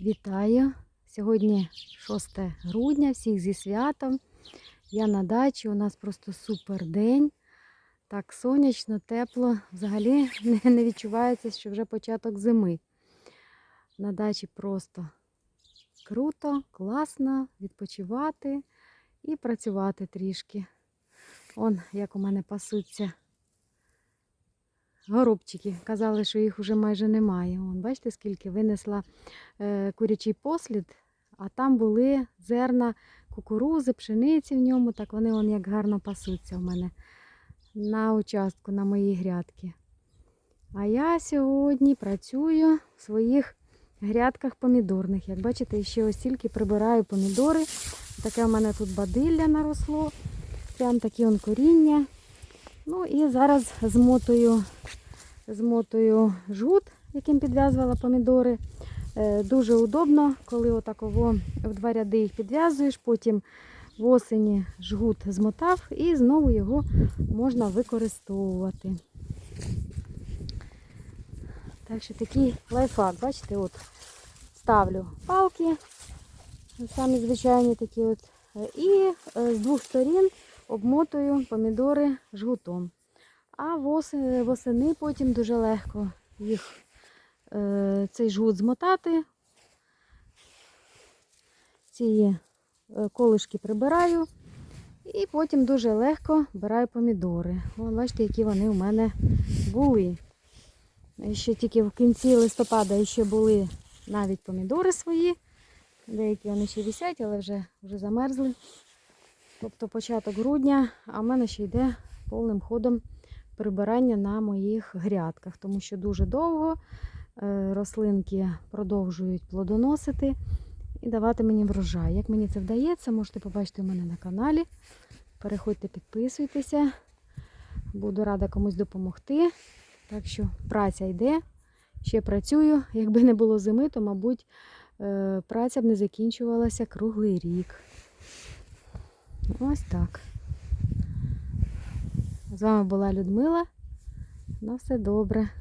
Вітаю! Сьогодні 6 грудня, всіх зі святом. Я на дачі, у нас просто супер день. Так сонячно, тепло. Взагалі не- відчувається, що вже початок зими. На дачі просто круто, класно відпочивати і працювати трішки. Он як у мене пасуться горобчики. Казали, що їх вже майже немає. Вон, бачите, скільки винесла е, курячий послід, а там були зерна кукурузи, пшениці в ньому. Так вони вон як гарно пасуться в мене на участку, на моїй грядки. А я сьогодні працюю в своїх грядках помідорних. Як бачите, ще ось тільки прибираю помідори. Таке в мене тут бадилля наросло. Прям такі он коріння. Ну і зараз змотую, змотую жгут, яким підв'язувала помідори. Е, Дуже удобно, коли отаково в два ряди їх підв'язуєш, потім в осені жгут змотав і знову його можна використовувати. Так що такий лайфхак, бачите, от ставлю палки, самі звичайні такі от, е, і е, з двох сторін обмотую помідори жгутом. А восени потім дуже легко їх е, цей жгут змотати. Ці е, колишки прибираю. І потім дуже легко збираю помідори. Вон, бачите, які вони у мене були. Ще тільки в кінці листопада ще були навіть помідори свої. Деякі вони ще висять, але вже, вже замерзли. Тобто початок грудня, а в мене ще йде повним ходом прибирання на моїх грядках, тому що дуже довго е, рослинки продовжують плодоносити і давати мені врожай. Як мені це вдається, можете побачити у мене на каналі. Переходьте, підписуйтеся. Буду рада комусь допомогти. Так що праця йде. Ще працюю. Якби не було зими, то, мабуть, е, праця б не закінчувалася круглий рік. Ось так. З вами була Людмила. На все добре.